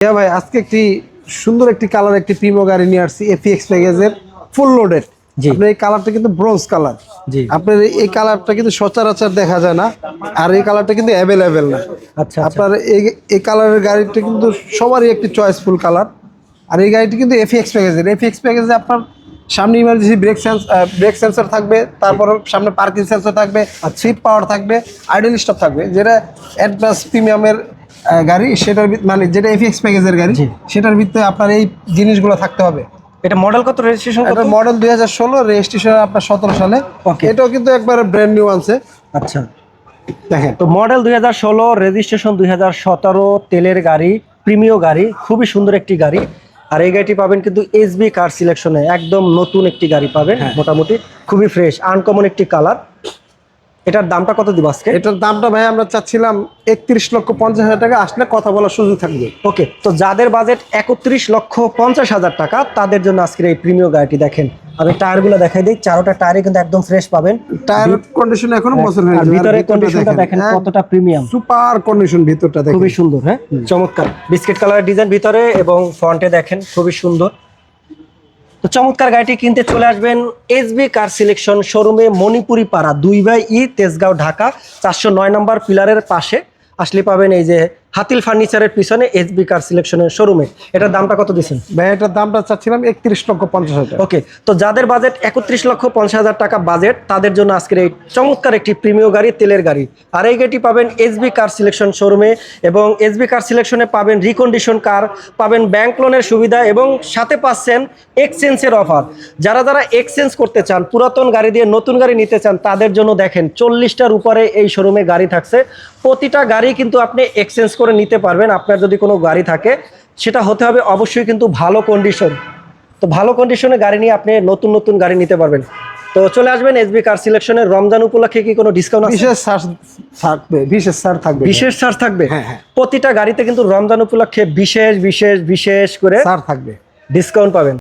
হ্যাঁ ভাই আজকে একটি সুন্দর একটি কালার একটি প্রিমো গাড়ি নিয়ে আসছি এফিএক্স প্যাকেজের ফুল লোডেড। আপনার এই কালারটা কিন্তু ব্রোঞ্জ কালার জি। আপনার এই কালারটা কিন্তু সচরাচর দেখা যায় না আর এই কালারটা কিন্তু অ্যাভেলেবেল না। আচ্ছা আচ্ছা। আপনার এই এই কালারের গাড়িটা কিন্তু সবারই একটি চয়েসফুল কালার আর এই গাড়িটি কিন্তু এফিএক্স প্যাকেজের এফিএক্স প্যাকেজে আপনার সামনে emergency brake sense brake sensor থাকবে তারপর সামনে পার্কিং সেন্সর থাকবে আর সিট পাওয়ার থাকবে আইডল স্টপ থাকবে যেটা অ্যাডভান্স প্রিমিয়ামের গাড়ি সেটার মানে যেটা এফিএক্স প্যাকেজের গাড়ি সেটার ভিতরে আপনার এই জিনিসগুলো থাকতে হবে। এটা মডেল কত রেজিস্ট্রেশন কত? এটা মডেল দুই হাজার ষোলো রেজিস্ট্রেশন আপনার সতেরো সালে। Okay. এটাও কিন্তু একবার ব্র্যান্ড নিউ আনছে। আচ্ছা। দেখেন। তো মডেল দুই হাজার ষোলো রেজিস্ট্রেশন দুই হাজার সতেরো তেলের গাড়ি প্রিমিয় গাড়ি খুবই সুন্দর একটি গাড়ি। আর এই গাড়িটি পাবেন কিন্তু এসবি কার সিলেকশনে একদম নতুন একটি গাড়ি পাবেন মোটামুটি। খুবই ফ্রেশ আনকমন একটি কালার এটার দামটা কত দিব আজকে? এটার দামটা ভাই আমরা চাচ্ছিলাম একত্রিশ লক্ষ পঞ্চাশ হাজার টাকা আসলে কথা বলার সুযোগ থাকবে। ওকে তো যাদের বাজেট একত্রিশ লক্ষ পঞ্চাশ হাজার টাকা তাদের জন্য আজকের এই প্রিমিয় গাড়িটি দেখেন। আমি টায়ারগুলো দেখাই দিই চারোটা টায়ারে কিন্তু একদম ফ্রেশ পাবেন। টায়ার কন্ডিশন এখনও বছর হয়ে আর ভিতরে কন্ডিশনটা দেখেন। কতটা প্রিমিয়াম সুপার কন্ডিশন ভিতরটা দেখেন। খুবই সুন্দর হ্যাঁ চমৎকার। বিস্কিট কালারের ডিজাইন ভিতরে এবং ফ্রন্টে দেখেন খুবই সুন্দর। তো চমৎকার গাড়িটি কিনতে চলে আসবেন এসবি কার সিলেকশন শোরুমে মণিপুরি পাড়া দুই বাই ই, তেজগাঁও, ঢাকা, চারশো নয় নম্বর পিলারের পাশে। আসলে পাবেন এই যে হাতিল ফার্নিচারের পিছনে এসবি কার সিলেকশনের শোরুমে এটার দামটা কত দিচ্ছেন ভাই এটার দামটা চাচ্ছিলাম একত্রিশ লক্ষ পঞ্চাশ হাজার ওকে তো যাদের বাজেট একত্রিশ লক্ষ পঞ্চাশ হাজার টাকা বাজেট তাদের জন্য আজকের এই চমৎকার একটি প্রিমিয় গাড়ি তেলের গাড়ি। আর এই গাড়িটি পাবেন এসবি কার সিলেকশন শোরুমে এবং এসবি কার সিলেকশনে পাবেন রিকন্ডিশন কার পাবেন ব্যাংক লোনের সুবিধা এবং সাথে পাচ্ছেন এক্সচেঞ্জের অফার যারা যারা এক্সচেঞ্জ করতে চান পুরাতন গাড়ি দিয়ে নতুন গাড়ি নিতে চান তাদের জন্য দেখেন চল্লিশটার উপরে এই শোরুমে গাড়ি থাকছে। প্রতিটা গাড়ি কিন্তু আপনি এক্সচেঞ্জ করে নিতে পারবেন। আপনার যদি কোনো গাড়ি থাকে সেটা হতে হবে অবশ্যই কিন্তু ভালো কন্ডিশন তো ভালো কন্ডিশনে গাড়ি নিয়ে আপনি নতুন নতুন গাড়ি নিতে পারবেন। তো চলে আসবেন এসবি কার সিলেকশনের রমজান উপলক্ষে কি কোনো ডিসকাউন্ট বিশেষ ছাড় থাকবে বিশেষ ছাড় থাকবে। বিশেষ ছাড় থাকবে? হ্যাঁ, হ্যাঁ। প্রতিটা গাড়িতে কিন্তু রমজান উপলক্ষে বিশেষ বিশেষ বিশেষ করে ছাড় থাকবে। ডিসকাউন্ট পাবেন।